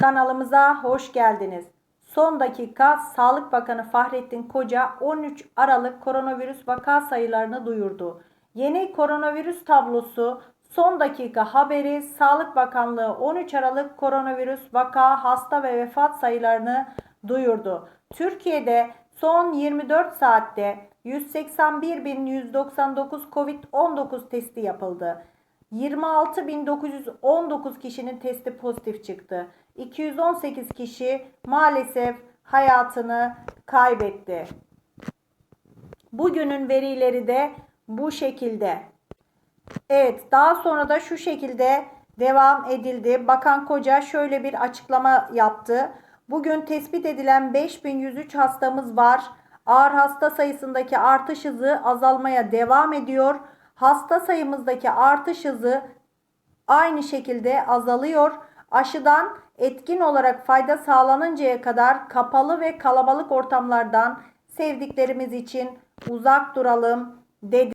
Kanalımıza hoş geldiniz. Son dakika Sağlık Bakanı Fahrettin Koca 13 Aralık koronavirüs vaka sayılarını duyurdu. Yeni koronavirüs tablosu son dakika haberi Sağlık Bakanlığı 13 Aralık koronavirüs vaka, hasta ve vefat sayılarını duyurdu. Türkiye'de son 24 saatte 181.199 COVID-19 testi yapıldı. 26.919 kişinin testi pozitif çıktı. 218 kişi maalesef hayatını kaybetti. Bugünün verileri de bu şekilde. Evet, daha sonra da şu şekilde devam edildi. Bakan Koca şöyle bir açıklama yaptı. Bugün tespit edilen 5103 hastamız var. Ağır hasta sayısındaki artış hızı azalmaya devam ediyor. Hasta sayımızdaki artış hızı aynı şekilde azalıyor. Aşıdan etkin olarak fayda sağlanıncaya kadar kapalı ve kalabalık ortamlardan sevdiklerimiz için uzak duralım dedi.